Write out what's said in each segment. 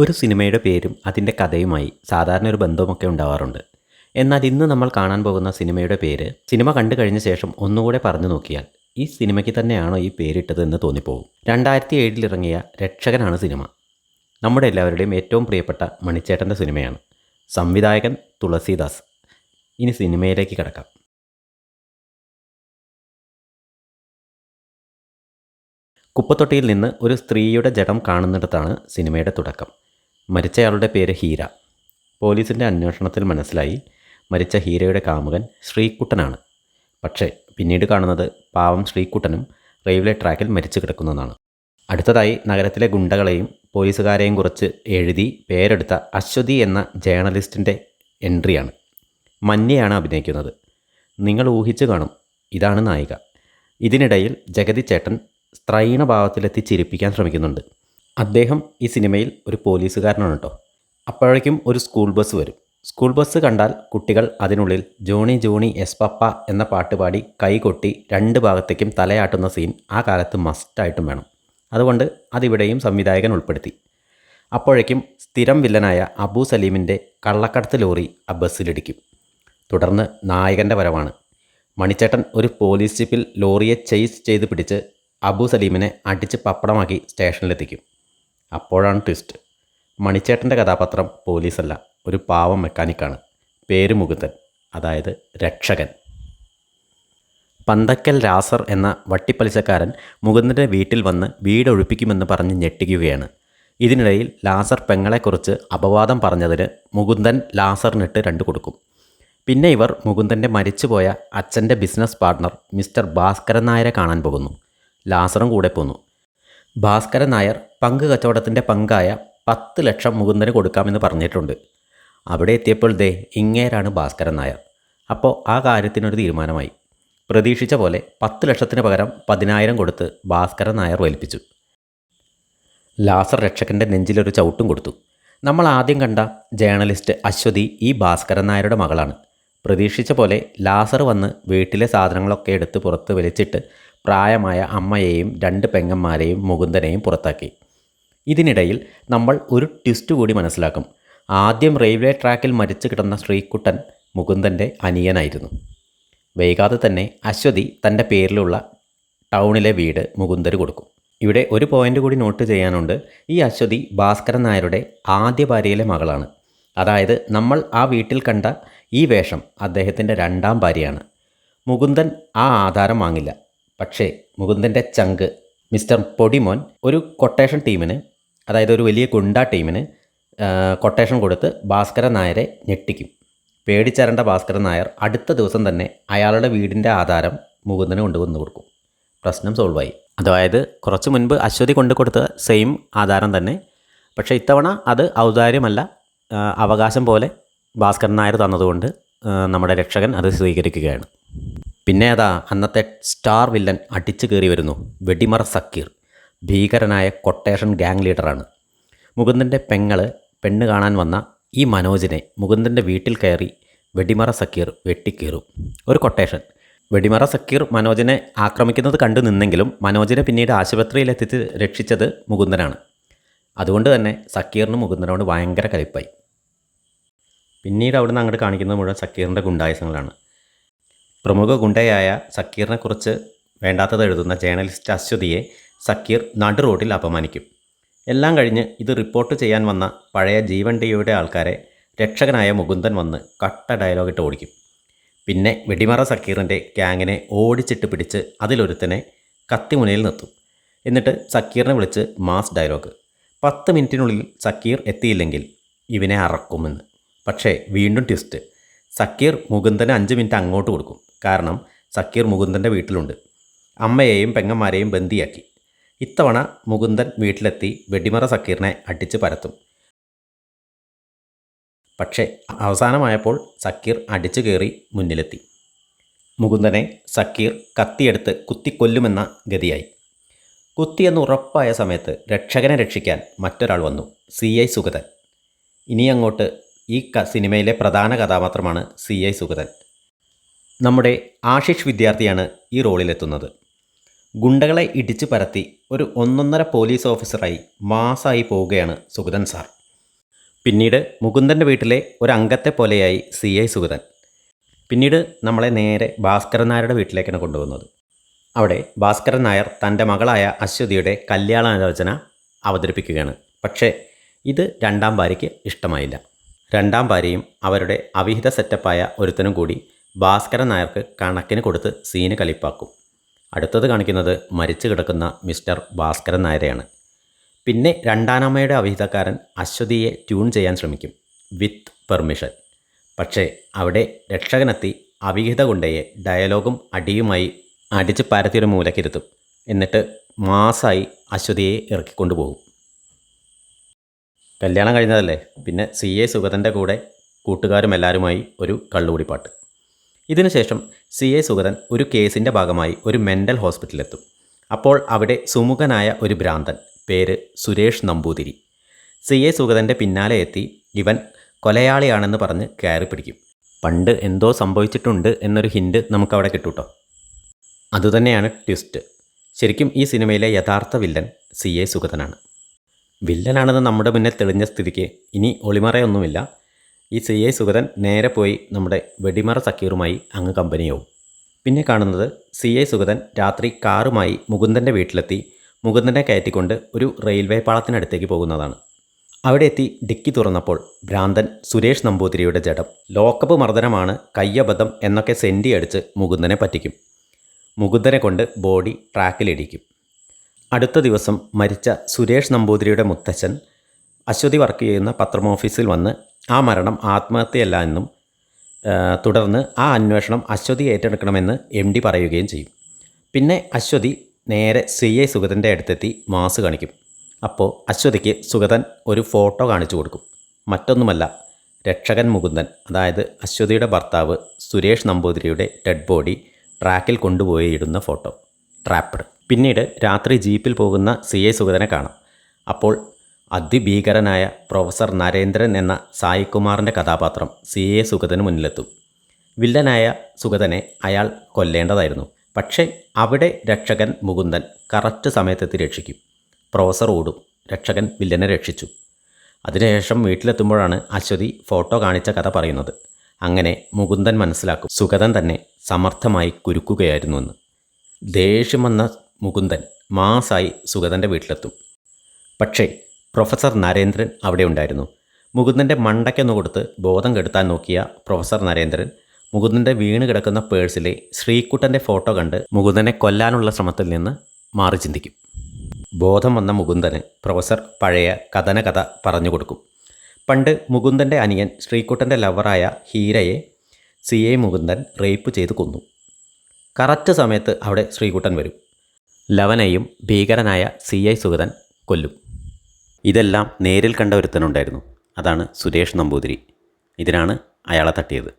ഒരു സിനിമയുടെ പേരും അതിന്റെ കഥയുമായി സാധാരണ ഒരു ബന്ധവുമൊക്കെ ഉണ്ടാവാറുണ്ട്. എന്നാൽ ഇന്ന് നമ്മൾ കാണാൻ പോകുന്ന സിനിമയുടെ പേര് സിനിമ കണ്ടു കഴിഞ്ഞ ശേഷം ഒന്നുകൂടെ പറഞ്ഞു നോക്കിയാൽ ഈ സിനിമയ്ക്ക് തന്നെയാണോ ഈ പേരിട്ടത് എന്ന് തോന്നിപ്പോകും. രണ്ടായിരത്തി ഏഴിൽ ഇറങ്ങിയ രക്ഷകനാണ് സിനിമ. നമ്മുടെ എല്ലാവരുടെയും ഏറ്റവും പ്രിയപ്പെട്ട മണിച്ചേട്ടന്റെ സിനിമയാണ്. സംവിധായകൻ തുളസിദാസ്. ഇനി സിനിമയിലേക്ക് കിടക്കാം. കുപ്പത്തൊട്ടിയിൽ നിന്ന് ഒരു സ്ത്രീയുടെ ജഡം കാണുന്നിടത്താണ് സിനിമയുടെ തുടക്കം. മരിച്ചയാളുടെ പേര് ഹീര. പോലീസിന്റെ അന്വേഷണത്തിൽ മനസ്സിലായി മരിച്ച ഹീരയുടെ കാമുകൻ ശ്രീകുട്ടനാണ്. പക്ഷേ പിന്നീട് കാണുന്നത് പാവം ശ്രീകുട്ടനും റെയിൽവേ ട്രാക്കിൽ മരിച്ചു കിടക്കുന്നതാണ്. അടുത്തതായി നഗരത്തിലെ ഗുണ്ടകളെയും പോലീസുകാരെയും കുറിച്ച് എഴുതി പേരെടുത്ത അശ്വതി എന്ന ജേർണലിസ്റ്റിന്റെ എൻട്രിയാണ്. മഞ്ഞയാണ് അഭിനയിക്കുന്നത്. നിങ്ങൾ ഊഹിച്ചു കാണും ഇതാണ് നായിക. ഇതിനിടയിൽ ജഗതി ചേട്ടൻ സ്ത്രൈണഭാവത്തിലെത്തി ചിരിപ്പിക്കാൻ ശ്രമിക്കുന്നുണ്ട്. അദ്ദേഹം ഈ സിനിമയിൽ ഒരു പോലീസുകാരനാണ് കേട്ടോ. അപ്പോഴേക്കും ഒരു സ്കൂൾ ബസ് വരും. സ്കൂൾ ബസ് കണ്ടാൽ കുട്ടികൾ അതിനുള്ളിൽ ജോണി ജോണി എസ് പപ്പ എന്ന പാട്ട് പാടി കൈകൊട്ടി രണ്ട് ഭാഗത്തേക്കും തലയാട്ടുന്ന സീൻ ആ കാലത്ത് മസ്റ്റായിട്ടും വേണം. അതുകൊണ്ട് അതിവിടെയും സംവിധായകൻ ഉൾപ്പെടുത്തി. അപ്പോഴേക്കും സ്ഥിരം വില്ലനായ അബു സലീമിന്റെ കള്ളക്കടത്ത് ലോറി ആ ബസ്സിലിടിക്കും. തുടർന്ന് നായകന്റെ വരവാണ്. മണിച്ചേട്ടൻ ഒരു പോലീസ് ജീപ്പിൽ ലോറിയെ ചേസ് ചെയ്ത് പിടിച്ച് അബു സലീമിനെ അടിച്ച് പപ്പടമാക്കി സ്റ്റേഷനിലെത്തിക്കും. അപ്പോഴാണ് ട്വിസ്റ്റ്. മണിച്ചേട്ടന്റെ കഥാപാത്രം പോലീസല്ല ഒരു പാവം മെക്കാനിക്കാണ്. പേര് മുകുന്ദൻ അതായത് രക്ഷകൻ. പന്തക്കൽ രാസർ എന്ന വട്ടിപ്പലിശക്കാരൻ മുകുന്ദന്റെ വീട്ടിൽ വന്ന് വീടൊഴിപ്പിക്കുമെന്ന് പറഞ്ഞ് ഞെട്ടിക്കുകയാണ്. ഇതിനിടയിൽ ലാസർ പെങ്ങളെക്കുറിച്ച് അപവാദം പറഞ്ഞതിന് മുകുന്ദൻ ലാസറിനിട്ട് രണ്ട് കൊടുക്കും. പിന്നെ ഇവർ മുകുന്ദന്റെ മരിച്ചുപോയ അച്ഛന്റെ ബിസിനസ് പാർട്ണർ മിസ്റ്റർ ഭാസ്കരൻ നായരെ കാണാൻ പോകുന്നു. ലാസറും കൂടെ പോന്നു. ഭാസ്കരൻ നായർ പങ്ക് കച്ചവടത്തിന്റെ പങ്കായ പത്ത് ലക്ഷം മുകുന്ദന് കൊടുക്കാമെന്ന് പറഞ്ഞിട്ടുണ്ട്. അവിടെ എത്തിയപ്പോൾ ദേ ഇങ്ങേരാണ് ഭാസ്കരൻ നായർ. അപ്പോൾ ആ കാര്യത്തിനൊരു തീരുമാനമായി. പ്രതീക്ഷിച്ച പോലെ പത്ത് ലക്ഷത്തിന് പകരം പതിനായിരം കൊടുത്ത് ഭാസ്കരൻ നായർ വലിപ്പിച്ചു ലാസർ രക്ഷകന്റെ നെഞ്ചിലൊരു ചവിട്ടും കൊടുത്തു. നമ്മൾ ആദ്യം കണ്ട ജേർണലിസ്റ്റ് അശ്വതി ഈ ഭാസ്കരൻ നായരുടെ മകളാണ്. പ്രതീക്ഷിച്ച പോലെ ലാസർ വന്ന് വീട്ടിലെ സാധനങ്ങളൊക്കെ എടുത്ത് പുറത്ത് വലിച്ചിട്ട് പ്രായമായ അമ്മയെയും രണ്ട് പെങ്ങന്മാരെയും മുകുന്ദനെയും പുറത്താക്കി. ഇതിനിടയിൽ നമ്മൾ ഒരു ട്വിസ്റ്റ് കൂടി മനസ്സിലാക്കും. ആദ്യം റെയിൽവേ ട്രാക്കിൽ മരിച്ചു കിടന്ന ശ്രീകുട്ടൻ മുകുന്ദന്റെ അനിയനായിരുന്നു. വൈകാതെ തന്നെ അശ്വതി തന്റെ പേരിലുള്ള ടൗണിലെ വീട് മുകുന്ദർ കൊടുക്കും. ഇവിടെ ഒരു പോയിന്റ് കൂടി നോട്ട് ചെയ്യാനുണ്ട്. ഈ അശ്വതി ഭാസ്കരൻ നായരുടെ ആദ്യ ഭാര്യയിലെ മകളാണ്. അതായത് നമ്മൾ ആ വീട്ടിൽ കണ്ട ഈ വേഷം അദ്ദേഹത്തിന്റെ രണ്ടാം ഭാര്യയാണ്. മുകുന്ദൻ ആ ആധാരം വാങ്ങില്ല. പക്ഷേ മുകുന്ദന്റെ ചങ്ക് മിസ്റ്റർ പൊടിമോൻ ഒരു കൊട്ടേഷൻ ടീമിന് അതായത് ഒരു വലിയ ഗുണ്ട ടീമിന് കൊട്ടേഷൻ കൊടുത്ത് ഭാസ്കരൻ നായരെ ഞെട്ടിക്കും. പേടിച്ചരണ്ട ഭാസ്കരൻ നായർ അടുത്ത ദിവസം തന്നെ അയാളുടെ വീടിന്റെ ആധാരം മുകുന്ദന് കൊണ്ടുവന്ന് കൊടുക്കും. പ്രശ്നം സോൾവായി. അതായത് കുറച്ച് മുൻപ് അശ്വതി കൊണ്ടു കൊടുത്ത സെയിം ആധാരം തന്നെ. പക്ഷേ ഇത്തവണ അത് ഔദാര്യമല്ല അവകാശം പോലെ ഭാസ്കരൻ നായർ തന്നതുകൊണ്ട് നമ്മുടെ രക്ഷകൻ അത് സ്വീകരിക്കുകയാണ്. പിന്നെ അതാ അന്നത്തെ സ്റ്റാർ വില്ലൻ അടിച്ചു കയറി വരുന്നു. വെടിമറ സക്കീർ ഭീകരനായ കൊട്ടേഷൻ ഗാങ് ലീഡറാണ്. മുകുന്ദന്റെ പെങ്ങൾ പെണ്ണ് കാണാൻ വന്ന ഈ മനോജിനെ മുകുന്ദന്റെ വീട്ടിൽ കയറി വെടിമറ സക്കീർ വെട്ടിക്കീറും. ഒരു കൊട്ടേഷൻ വെടിമറ സക്കീർ മനോജിനെ ആക്രമിക്കുന്നത് കണ്ടു നിന്നെങ്കിലും മനോജിനെ പിന്നീട് ആശുപത്രിയിലെത്തിച്ച് രക്ഷിച്ചത് മുകുന്ദനാണ്. അതുകൊണ്ട് തന്നെ സക്കീറിന് മുകുന്ദനോട് ഭയങ്കര കലിപ്പായി. പിന്നീട് അവിടുന്ന് അങ്ങോട്ട് കാണിക്കുന്നത് മുഴുവൻ സക്കീറിന്റെ ഗുണ്ടായുസങ്ങളാണ്. പ്രമുഖ ഗുണ്ടയായ സക്കീറിനെക്കുറിച്ച് വേണ്ടാത്തത് എഴുതുന്ന ജേണലിസ്റ്റ് അശ്വതിയെ സക്കീർ നടു റോഡിൽ അപമാനിക്കും. എല്ലാം കഴിഞ്ഞ് ഇത് റിപ്പോർട്ട് ചെയ്യാൻ വന്ന പഴയ ജീവൻ ഡിയുടെ ആൾക്കാരെ രക്ഷകനായ മുകുന്ദൻ വന്ന് കട്ട ഡയലോഗ് ഇട്ട് ഓടിക്കും. പിന്നെ വെടിമറ സക്കീറിന്റെ ഗ്യാങ്ങിനെ ഓടിച്ചിട്ട് പിടിച്ച് അതിലൊരുത്തനെ കത്തിമുനയിൽ നിർത്തും. എന്നിട്ട് സക്കീറിനെ വിളിച്ച് മാസ് ഡയലോഗ്. പത്ത് മിനിറ്റിനുള്ളിൽ സക്കീർ എത്തിയില്ലെങ്കിൽ ഇവനെ അറക്കുമെന്ന്. പക്ഷേ വീണ്ടും ട്വിസ്റ്റ്. സക്കീർ മുകുന്ദന് അഞ്ച് മിനിറ്റ് അങ്ങോട്ട് കൊടുക്കും. കാരണം സക്കീർ മുകുന്ദന്റെ വീട്ടിലുണ്ട്. അമ്മയെയും പെങ്ങന്മാരെയും ബന്ദിയാക്കി. ഇത്തവണ മുകുന്ദൻ വീട്ടിലെത്തി വെടിമറ സക്കീറിനെ അടിച്ച് പരത്തും. പക്ഷേ അവസാനമായപ്പോൾ സക്കീർ അടിച്ചു കയറി മുന്നിലെത്തി. മുകുന്ദനെ സക്കീർ കത്തിയെടുത്ത് കുത്തിക്കൊല്ലുമെന്ന ഗതിയായി. കുത്തിയെന്ന് ഉറപ്പായ സമയത്ത് രക്ഷകനെ രക്ഷിക്കാൻ മറ്റൊരാൾ വന്നു സി ഐ സുഗതൻ. ഇനി അങ്ങോട്ട് ഈ സിനിമയിലെ പ്രധാന കഥാപാത്രമാണ് സി ഐ സുഗതൻ. നമ്മുടെ ആഷിഷ് വിദ്യാർത്ഥിയാണ് ഈ റോളിലെത്തുന്നത്. ഗുണ്ടകളെ ഇടിച്ചു പരത്തി ഒരു ഒന്നൊന്നര പോലീസ് ഓഫീസറായി മാസായി പോവുകയാണ് സുഗതൻ സാർ. പിന്നീട് മുകുന്ദന്റെ വീട്ടിലെ ഒരു അംഗത്തെ പോലെയായി സി ഐ സുഗതൻ. പിന്നീട് നമ്മളെ നേരെ ഭാസ്കരൻ നായരുടെ വീട്ടിലേക്കാണ് കൊണ്ടുപോകുന്നത്. അവിടെ ഭാസ്കരൻ നായർ തന്റെ മകളായ അശ്വതിയുടെ കല്യാണാലോചന അവതരിപ്പിക്കുകയാണ്. പക്ഷേ ഇത് രണ്ടാം ഭാര്യയ്ക്ക് ഇഷ്ടമായില്ല. രണ്ടാം ഭാര്യയും അവരുടെ അവിഹിത സെറ്റപ്പായ ഒരുത്തനും കൂടി ഭാസ്കരൻ നായർക്ക് കണക്കിന് കൊടുത്ത് സീന് കളിപ്പാക്കും. അടുത്തത് കാണിക്കുന്നത് മരിച്ചു കിടക്കുന്ന മിസ്റ്റർ ഭാസ്കരൻ നായരെയാണ്. പിന്നെ രണ്ടാനമ്മയുടെ അവിഹിതക്കാരൻ അശ്വതിയെ ട്യൂൺ ചെയ്യാൻ ശ്രമിക്കും. With permission. പക്ഷേ അവിടെ രക്ഷകനെത്തി അവിഹിത കൊണ്ടയെ ഡയലോഗും അടിയുമായി അടിച്ച് പരത്തിയൊരു മൂലക്കിരുത്തും. എന്നിട്ട് മാസായി അശ്വതിയെ ഇറക്കിക്കൊണ്ടുപോകും കല്യാണം കഴിഞ്ഞതല്ലേ? പിന്നെ സി എ സുഗതന്റെ കൂടെ കൂട്ടുകാരും എല്ലാവരുമായി ഒരു കള്ളുകൂടിപ്പാട്ട്. ഇതിനുശേഷം സി എ സുഗതൻ ഒരു കേസിന്റെ ഭാഗമായി ഒരു മെന്റൽ ഹോസ്പിറ്റലിലെത്തും. അപ്പോൾ അവിടെ സുമുഖനായ ഒരു ഭ്രാന്തൻ പേര് സുരേഷ് നമ്പൂതിരി. സി എ സുഗതന്റെ പിന്നാലെ എത്തി ഇവൻ കൊലയാളിയാണെന്ന് പറഞ്ഞ് കയറി പിടിക്കും. പണ്ട് എന്തോ സംഭവിച്ചിട്ടുണ്ട് എന്നൊരു ഹിൻഡ് നമുക്കവിടെ കിട്ടൂട്ടോ? അതുതന്നെയാണ് ട്വിസ്റ്റ്. ശരിക്കും ഈ സിനിമയിലെ യഥാർത്ഥ വില്ലൻ സി എ സുഗതനാണ്. വില്ലനാണെന്ന് നമ്മുടെ മുന്നിൽ തെളിഞ്ഞ സ്ഥിതിക്ക് ഇനി ഒളിമറയൊന്നുമില്ല. ഈ സി ഐ സുഗതൻ നേരെ പോയി നമ്മുടെ വെടിമറ സക്കീറുമായി അങ്ങ് കമ്പനിയാവും. പിന്നെ കാണുന്നത് സി ഐ സുഗതൻ രാത്രി കാറുമായി മുകുന്ദന്റെ വീട്ടിലെത്തി മുകുന്ദനെ കയറ്റിക്കൊണ്ട് ഒരു റെയിൽവേ പാളത്തിനടുത്തേക്ക് പോകുന്നതാണ്. അവിടെ എത്തി ഡിക്കി തുറന്നപ്പോൾ ഭ്രാന്തൻ സുരേഷ് നമ്പൂതിരിയുടെ ജഡം ലോക്കപ്പ് മർദ്ദനമാണ് കയ്യബദ്ധം എന്നൊക്കെ സെന്റി അടിച്ച് മുകുന്ദനെ പറ്റിക്കും. മുകുന്ദനെ കൊണ്ട് ബോഡി ട്രാക്കിലിടിക്കും. അടുത്ത ദിവസം മരിച്ച സുരേഷ് നമ്പൂതിരിയുടെ മുത്തച്ഛൻ അശ്വതി വർക്ക് ചെയ്യുന്ന പത്രം ഓഫീസിൽ വന്ന് ആ മരണം ആത്മഹത്യയല്ല എന്നും തുടർന്ന് ആ അന്വേഷണം അശ്വതി ഏറ്റെടുക്കണമെന്ന് എം ഡി പറയുകയും ചെയ്യും. പിന്നെ അശ്വതി നേരെ സി ഐ സുഗതന്റെ അടുത്തെത്തി മാസ് കാണിക്കും. അപ്പോൾ അശ്വതിക്ക് സുഗതൻ ഒരു ഫോട്ടോ കാണിച്ചു കൊടുക്കും. മറ്റൊന്നുമല്ല രക്ഷകൻ മുകുന്ദൻ അതായത് അശ്വതിയുടെ ഭർത്താവ് സുരേഷ് നമ്പൂതിരിയുടെ ഡെഡ് ബോഡി ട്രാക്കിൽ കൊണ്ടുപോയി ഇടുന്ന ഫോട്ടോ. ട്രാപ്പഡ്. പിന്നീട് രാത്രി ജീപ്പിൽ പോകുന്ന സി ഐ സുഗതനെ കാണാം. അപ്പോൾ അതിഭീകരനായ പ്രൊഫസർ നരേന്ദ്രൻ എന്ന സായികുമാറിന്റെ കഥാപാത്രം സി. എ. സുഗതന് മുന്നിലെത്തും. വില്ലനായ സുഗതനെ അയാൾ കൊല്ലേണ്ടതായിരുന്നു. പക്ഷേ അവിടെ രക്ഷകൻ മുകുന്ദൻ കറക്റ്റ് സമയത്തെത്തി രക്ഷിക്കും. പ്രൊഫസർ ഓടും. രക്ഷകൻ വില്ലനെ രക്ഷിച്ചു. അതിനുശേഷം വീട്ടിലെത്തുമ്പോഴാണ് അശ്വതി ഫോട്ടോ കാണിച്ച കഥ പറയുന്നത്. അങ്ങനെ മുകുന്ദൻ മനസ്സിലാക്കും സുഗതൻ തന്നെ സമർത്ഥമായി കുരുക്കുകയായിരുന്നു എന്ന്. ദേഷ്യം വന്ന മുകുന്ദൻ മാസായി സുഗതന്റെ വീട്ടിലെത്തും. പക്ഷേ പ്രൊഫസർ നരേന്ദ്രൻ അവിടെ ഉണ്ടായിരുന്നു. മുകുന്ദന്റെ മണ്ടയ്ക്കൊന്നു കൊടുത്ത് ബോധം കെടുത്താൻ നോക്കിയ പ്രൊഫസർ നരേന്ദ്രൻ മുകുന്ദന്റെ വീണ് കിടക്കുന്ന പേഴ്സിലെ ശ്രീകുട്ടന്റെ ഫോട്ടോ കണ്ട് മുകുന്ദനെ കൊല്ലാനുള്ള ശ്രമത്തിൽ നിന്ന് മാറി ചിന്തിക്കും. ബോധം വന്ന മുകുന്ദന് പ്രൊഫസർ പഴയ കഥന കഥ പറഞ്ഞു കൊടുക്കും. പണ്ട് മുകുന്ദന്റെ അനിയൻ ശ്രീകുട്ടന്റെ ലവറായ ഹീരയെ സി. എ മുകുന്ദൻ റേപ്പ് ചെയ്ത് കൊന്നു. കറക്റ്റ് സമയത്ത് അവിടെ ശ്രീകുട്ടൻ വരും. ലവനെയും ഭീകരനായ സി. ഐ. സുഗതൻ കൊല്ലും. ഇതെല്ലാം നേരിൽ കണ്ട ഒരുത്തനുണ്ടായിരുന്നു. അതാണ് സുരേഷ് നമ്പൂതിരി. ഇതിനാണ് അയാളെ തട്ടിയത്.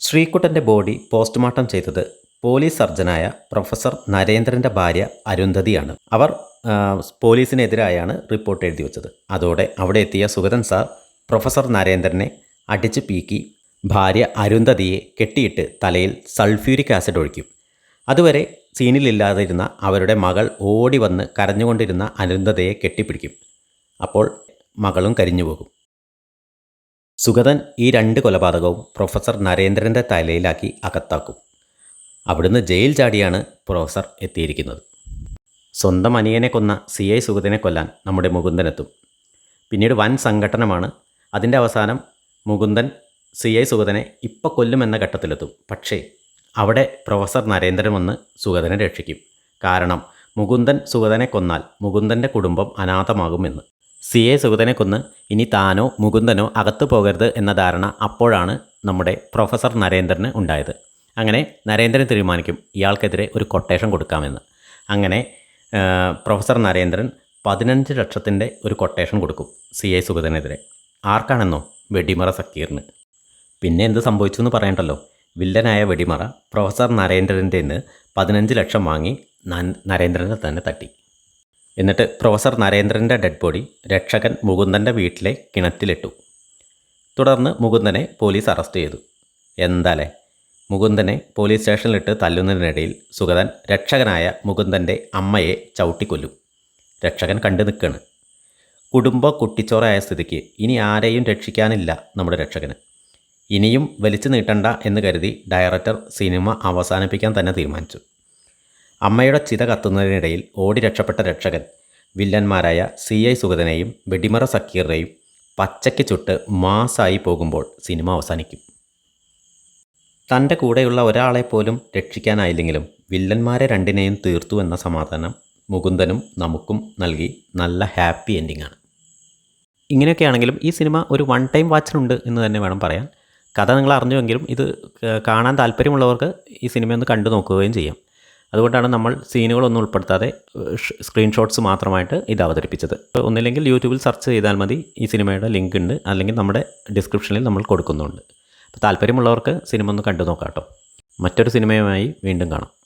ശ്രീകുട്ടന്റെ ബോഡി പോസ്റ്റ്മോർട്ടം ചെയ്തത് പോലീസ് സർജനായ പ്രൊഫസർ നരേന്ദ്രന്റെ ഭാര്യ അരുന്ധതിയാണ്. അവർ പോലീസിനെതിരായാണ് റിപ്പോർട്ട് എഴുതി വെച്ചത്. അതോടെ അവിടെ എത്തിയ സുഗതൻ സാർ പ്രൊഫസർ നരേന്ദ്രനെ അടിച്ച് പീക്കി ഭാര്യ അരുന്ധതിയെ കെട്ടിയിട്ട് തലയിൽ സൾഫ്യൂരിക് ആസിഡ് ഒഴിക്കും. അതുവരെ സീനിലില്ലാതിരുന്ന അവരുടെ മകൾ ഓടി വന്ന് കരഞ്ഞുകൊണ്ടിരുന്ന അരുന്ധതയെ കെട്ടിപ്പിടിക്കും. അപ്പോൾ മകളും കരിഞ്ഞു പോകും. സുഗതൻ ഈ രണ്ട് കൊലപാതകവും പ്രൊഫസർ നരേന്ദ്രന്റെ തലയിലാക്കി അകത്താക്കും. അവിടുന്ന് ജയിൽ ചാടിയാണ് പ്രൊഫസർ എത്തിയിരിക്കുന്നത്. സ്വന്തം അനിയനെ കൊന്ന സി ഐ സുഗതനെ കൊല്ലാൻ നമ്മുടെ മുകുന്ദനെത്തും പിന്നീട് വൻ സംഘടനമാണ് അതിന്റെ അവസാനം മുകുന്ദൻ സി ഐ സുഗതനെ ഇപ്പം കൊല്ലുമെന്ന ഘട്ടത്തിലെത്തും. പക്ഷേ അവിടെ പ്രൊഫസർ നരേന്ദ്രൻ വന്ന് സുഗതനെ രക്ഷിക്കും. കാരണം മുകുന്ദൻ സുഗതനെ കൊന്നാൽ മുകുന്ദന്റെ കുടുംബം അനാഥമാകുമെന്ന്. സി എ സുഗതനെ കൊന്ന് ഇനി താനോ മുകുന്ദനോ അകത്തു പോകരുത് എന്ന ധാരണ അപ്പോഴാണ് നമ്മുടെ പ്രൊഫസർ നരേന്ദ്രന് ഉണ്ടായത്. അങ്ങനെ നരേന്ദ്രൻ തീരുമാനിക്കും ഇയാൾക്കെതിരെ ഒരു കൊട്ടേഷൻ കൊടുക്കാമെന്ന്. അങ്ങനെ പ്രൊഫസർ നരേന്ദ്രൻ പതിനഞ്ച് ലക്ഷത്തിന്റെ ഒരു കൊട്ടേഷൻ കൊടുക്കും സി ഐ സുഗതനെതിരെ. ആർക്കാണെന്നോ വെടിമറ സക്കീറിന്. പിന്നെ എന്ത് സംഭവിച്ചു എന്ന് പറയണ്ടല്ലോ. വില്ലനായ വെടിമറ പ്രൊഫസർ നരേന്ദ്രന്റെ നിന്ന് പതിനഞ്ച് ലക്ഷം വാങ്ങി നരേന്ദ്രനെ തന്നെ തട്ടി. എന്നിട്ട് പ്രൊഫസർ നരേന്ദ്രന്റെ ഡെഡ് ബോഡി രക്ഷകൻ മുകുന്ദന്റെ വീട്ടിലെ കിണറ്റിലിട്ടു. തുടർന്ന് മുകുന്ദനെ പോലീസ് അറസ്റ്റ് ചെയ്തു. എന്താലേ? മുകുന്ദനെ പോലീസ് സ്റ്റേഷനിലിട്ട് തല്ലുന്നതിനിടയിൽ സുഗതൻ രക്ഷകനായ മുകുന്ദന്റെ അമ്മയെ ചവിട്ടിക്കൊല്ലും. രക്ഷകൻ കണ്ടു നിൽക്കുകയാണ് കുടുംബ കുട്ടിച്ചോറായ സ്ഥിതിക്ക് ഇനി ആരെയും രക്ഷിക്കാനില്ല നമ്മുടെ രക്ഷകന്. ഇനിയും വലിച്ചു നീട്ടണ്ട എന്ന് കരുതി ഡയറക്ടർ സിനിമ അവസാനിപ്പിക്കാൻ തന്നെ തീരുമാനിച്ചു. അമ്മയുടെ ചിത കത്തുന്നതിനിടയിൽ ഓടി രക്ഷപ്പെട്ട രക്ഷകൻ വില്ലന്മാരായ സി ഐ സുഗതനെയും വെടിമറ സക്കീറിനെയും പച്ചയ്ക്ക് ചുട്ട് മാസായി പോകുമ്പോൾ സിനിമ അവസാനിക്കും. തന്റെ കൂടെയുള്ള ഒരാളെ പോലും രക്ഷിക്കാനായില്ലെങ്കിലും വില്ലന്മാരെ രണ്ടിനെയും തീർത്തു എന്ന സമാധാനം മുകുന്ദനും നമുക്കും നൽകി നല്ല ഹാപ്പി എൻഡിങ്ങാണ്. ഇങ്ങനെയൊക്കെയാണെങ്കിലും ഈ സിനിമ ഒരു വൺ ടൈം വാച്ചിനുണ്ട് എന്ന് തന്നെ വേണം പറയാൻ. കഥ നിങ്ങൾ അറിഞ്ഞുവെങ്കിലും ഇത് കാണാൻ താല്പര്യമുള്ളവർക്ക് ഈ സിനിമയൊന്ന് കണ്ടു നോക്കുകയും ചെയ്യാം. അതുകൊണ്ടാണ് നമ്മൾ സീനുകളൊന്നും ഉൾപ്പെടുത്താതെ സ്ക്രീൻഷോട്ട്സ് മാത്രമായിട്ട് ഇത് അവതരിപ്പിച്ചത്. ഒന്നില്ലെങ്കിൽ യൂട്യൂബിൽ സെർച്ച് ചെയ്താൽ മതി ഈ സിനിമയുടെ ലിങ്ക് ഉണ്ട് അല്ലെങ്കിൽ നമ്മുടെ ഡിസ്ക്രിപ്ഷനിൽ നമ്മൾ കൊടുക്കുന്നുണ്ട്. അപ്പോൾ താല്പര്യമുള്ളവർക്ക് സിനിമ ഒന്ന് കണ്ടു നോക്കാം കേട്ടോ. മറ്റൊരു സിനിമയുമായി വീണ്ടും കാണാം.